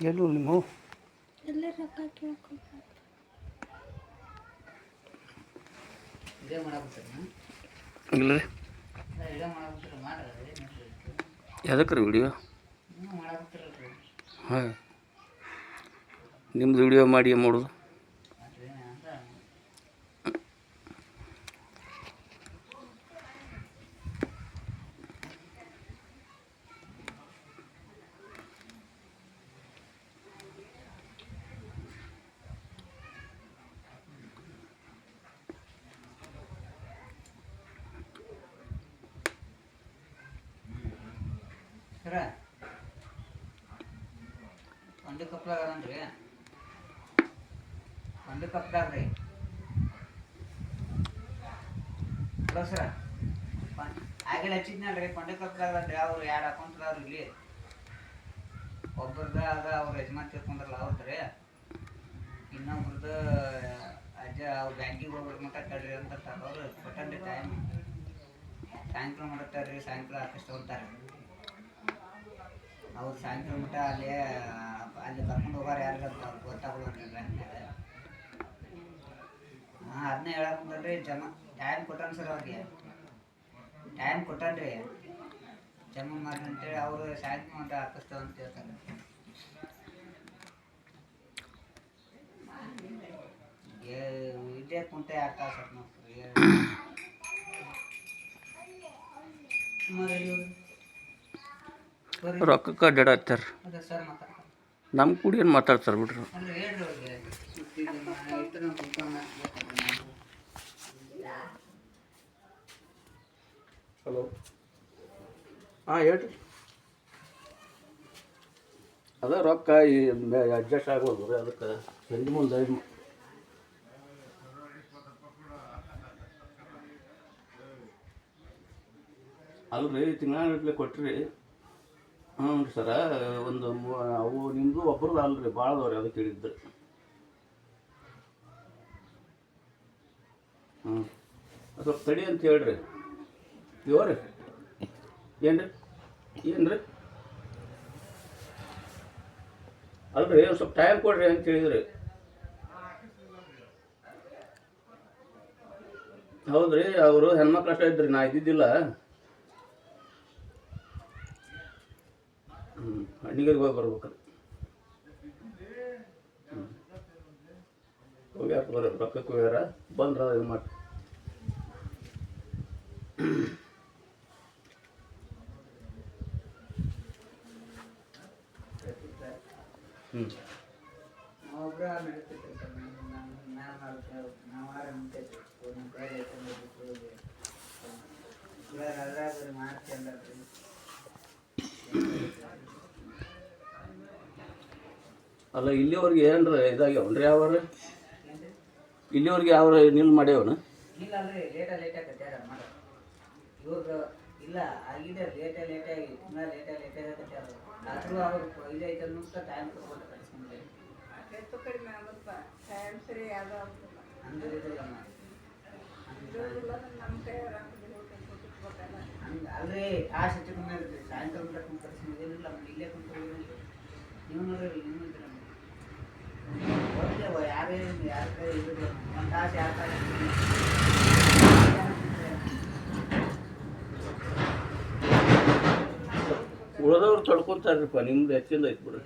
ಎಲ್ಲೂ ನೀವು? ಇಲ್ಲ ರೀ. ಯಾವ್ದಕ್ಕೆ ರೀ ವಿಡಿಯೋ ಹಾಂ. ನಿಮ್ದು ವಿಡಿಯೋ ಮಾಡಿ ಮಾಡೋದು ಮಾಡ್ರಿ ಅಂತ ಸರ? ಒಂದು ಕಪ್ಲಾಗ ಅದನ್ರಿ ಒಂದು ಕಪ್ದಾಗ ರೀ ಹಲೋ ಸರ? ಆಗಲೇ ಹಚ್ಚಿದ್ನಲ್ರಿ ಕೊಂಡೆ ಕಪ್ಲಾಗ ಅದನ್ರಿ ಅವ್ರು ಎರಡು ಅಕೌಂಟ್ ಅದಾವ್ರಿ ಇಲ್ಲಿ. ಒಬ್ರದ ಅದ, ಅವ್ರ ಯಜಮಾನ್ ತಿಳ್ಕೊಂಡ್ರಲ್ಲ ಅವ್ರದ್ರಿ ಇನ್ನೊಬ್ರದ್ದು ಅಜ್ಜ ಅವ್ರ ಬ್ಯಾಂಕಿಗೆ ಹೋಗ್ಬೇಕು ಮಟ್ಟ ತಡ್ರಿ ಅಂತ ಅವ್ರು. ಕೊಟ್ಟನ್ರಿ ಟೈಮ್ ಸಾಯಂಕಾಲ ಮಾಡತ್ತಾರ್ರಿ, ಸಾಯಂಕಾಲ ಆಕಷ್ಟು ಹೋಗ್ತಾರೆ ಅವ್ರು ಸಾಯಂಕಾಲ ಮಟ್ಟ ಅಲ್ಲಿ ಅಲ್ಲಿ ಕರ್ಕೊಂಡು ಹೋಗಾರ ಯಾರು ಬ್ಯಾಂಕ್ನಾಗ ಹಾಂ ಅದನ್ನೇ ಹೇಳಕ್ಕಂತಲ್ರಿ ಜಮಾ ಟೈಮ್ ಕೊಟ್ಟಾನ ಸರ್ ಅವ್ರಿಗೆ. ಟೈಮ್ ಕೊಟ್ಟಾನ್ರಿ. ಜಮಾ ಮಾಡಿ ಅಂತೇಳಿ ಅವರು ಸಾಯಂಕಾಲ ಮಟ್ಟ ಹಾಕಿಸ್ತಾವ ಅಂತ ಹೇಳ್ತಾರೆ. ಇದೇ ಕುಂಟೆ ಎರಡು ಸರ್ ಬರ್ರಿ ರೊಕ್ಕಕ್ಕೆ ಅಡ್ಡಾಡತ್ತಾರ ಅದೇ ಸರ್ ಮಾತಾಡ್ತಾರೆ ನಮ್ಮ ಕೂಡ ಏನು ಮಾತಾಡ್ತಾರೆ ಬಿಡ್ರಿ. ಹಲೋ. ಹಾಂ ಹೇಳ್ರಿ. ಅದ ರೊಕ್ಕ ಈ ಅಡ್ಜಸ್ಟ್ ಆಗೋದು ರೀ ಅದಕ್ಕೆ. ಹೆಂಗೆ ಮುಂದೆ ಅಲ್ರಿ ತಿಂಗಳ ಕೊಟ್ರಿ. ಹ್ಞೂ ರೀ ಸರ, ಒಂದು ಮೂ- ಅವು ನಿಮ್ಮದು ಒಬ್ರದ್ದು ಅಲ್ರಿ ಭಾಳ ಅದಾವ್ರಿ ಅದಕ್ಕೆ ಹೇಳಿದ್ದು. ಹ್ಞೂ. ಸ್ವಲ್ಪ ತಡಿ ಅಂತ ಹೇಳ್ರಿ. ರೀ ಏನು ರೀ. ಏನು ರೀ ಅಲ್ರಿ, ಒಂದು ಸ್ವಲ್ಪ ಟೈಮ್ ಕೊಡ್ರಿ ಅಂತ ಹೇಳಿದ್ರಿ. ಹೌದ್ರಿ, ಅವರು ಹೆಣ್ಮಕ್ಳು ಅಷ್ಟೇ ಇದ್ರಿ, ನಾ ಇದ್ದಿದ್ದಿಲ್ಲ. ಹ್ಞೂ ಹಣ್ಣಿಗರಿಗೆ ಹೋಗಿ ಬರ್ಬೇಕು. ಹ್ಞೂ ಹೋಗ್ಯಾರ ಬರ್ರಿ ರೊಕ್ಕಕ್ಕೆ ಹೋಗ್ಯಾರ? ಬಂದ್ರ ಇದು ಮಾಡಿ ಹ್ಞೂ ನಾವೊಬ್ರ ಅಲ್ಲ ಇಲ್ಲಿವರೆಗೆ ಏನ್ರ ಇದಾಗ್ಯಾವನ್ರಿ ಅವನ್ರಿ ಯಾವ್ರ ಇಲ್ಲಿವರೆಗೆ ಯಾವ ನಿಲ್ ಮಾಡ್ಯಾವನ? ಇಲ್ಲ ಲೇಟ ಲೇಟ್ ಆಗಿ ಲೇಟ ಲೇಟ್ ಆಗತ್ತೆ ಆದ್ರೂ ಅವ್ರು ಇದೈತೆ ಟೈಮ್ ಕೊಟ್ಬಿಟ್ಟು ಕಳಿಸ್ಕೊಂಡ್ರೆ ಹೆಚ್ಚು ಕಡಿಮೆ ಆಗುತ್ತ? ಟೈಮ್ ಸರಿ ಯಾವುದೋ ನಮ್ಮ ಕೈ ಹಂಗೆ ಅಲ್ರಿ ಇರುತ್ತೆ ಸಾಯಂಕಾಲ ಕರ್ಕೊಂಡು ಇಲ್ಲೇ ಕುಂತ ನೀವು ನೋಡ್ರಿ ನೀವು ಇದ್ದೀರ ಹೋಗ್ತೇವ ಯಾರೇ ಯಾರ ಕೈ ಇದು ಒಂದು ತಾಸು ಯಾರ ತಾಸು ಉಳ್ದವ್ರು ತೊಳ್ಕೊತಾರ್ರಿಪ್ಪ ನಿಮ್ದು ಹೆಚ್ಚಿಂದ ಐತೆ ಬಿಡ್ರಿ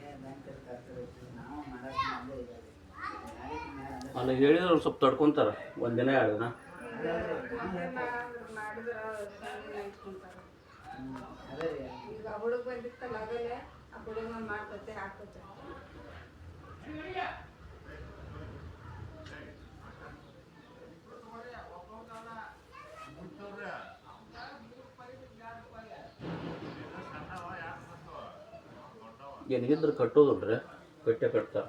ಅಲ್ಲ, ಹೇಳಿದ್ರೆ ಅವ್ರು ಸ್ವಲ್ಪ ತಡ್ಕೊಂತಾರ ಒಂದಿನ ಎರಡು ದಿನ. ಈಗ ಆ ಹುಡುಗ ಬಂದಿತ್ತಲ್ಲ ಆ ಹುಡುಗ ಮಾಡ್ತೈತೆ ಹಾಕ್ತೈತೆ ಏನಿಗಿದ್ರೆ ಕಟ್ಟೋದಿಲ್ರಿ ಕಟ್ಟೆ ಕಟ್ತಾರ?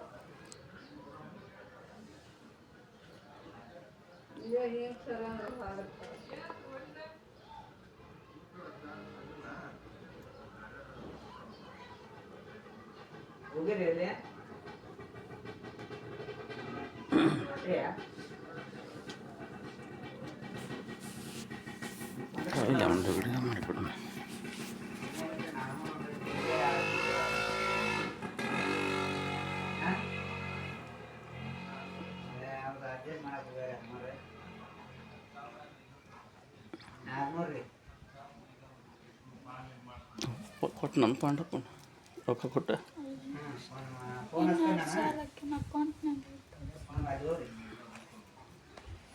ಇಲ್ಲ ಒಂದು ಕೊಟ್ಟು ನನ್ನ ಪಾಂಡಪ್ಪ ರೊಕ್ಕ ಕೊಟ್ಟ.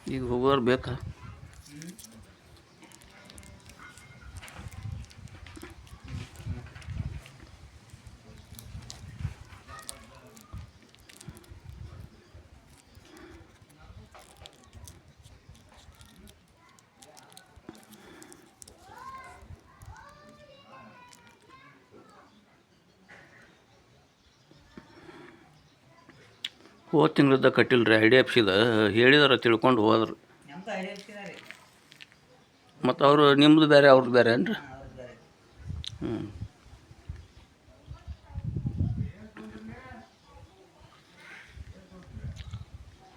ಈಗ ಹೋಗೋರು ಬೇಕಾ? ಹೋದ ತಿಂಗಳದ ರೀ ಐ ಡಿ ಎಫ್ ಸಿದ ಹೇಳಿದಾರ ತಿಳ್ಕೊಂಡು ಹೋದ್ರು. ಮತ್ತು ಅವರು ನಿಮ್ಮದು ಬೇರೆ ಅವ್ರದ್ದು ಬೇರೆ ಏನು ರೀ ಹ್ಞೂ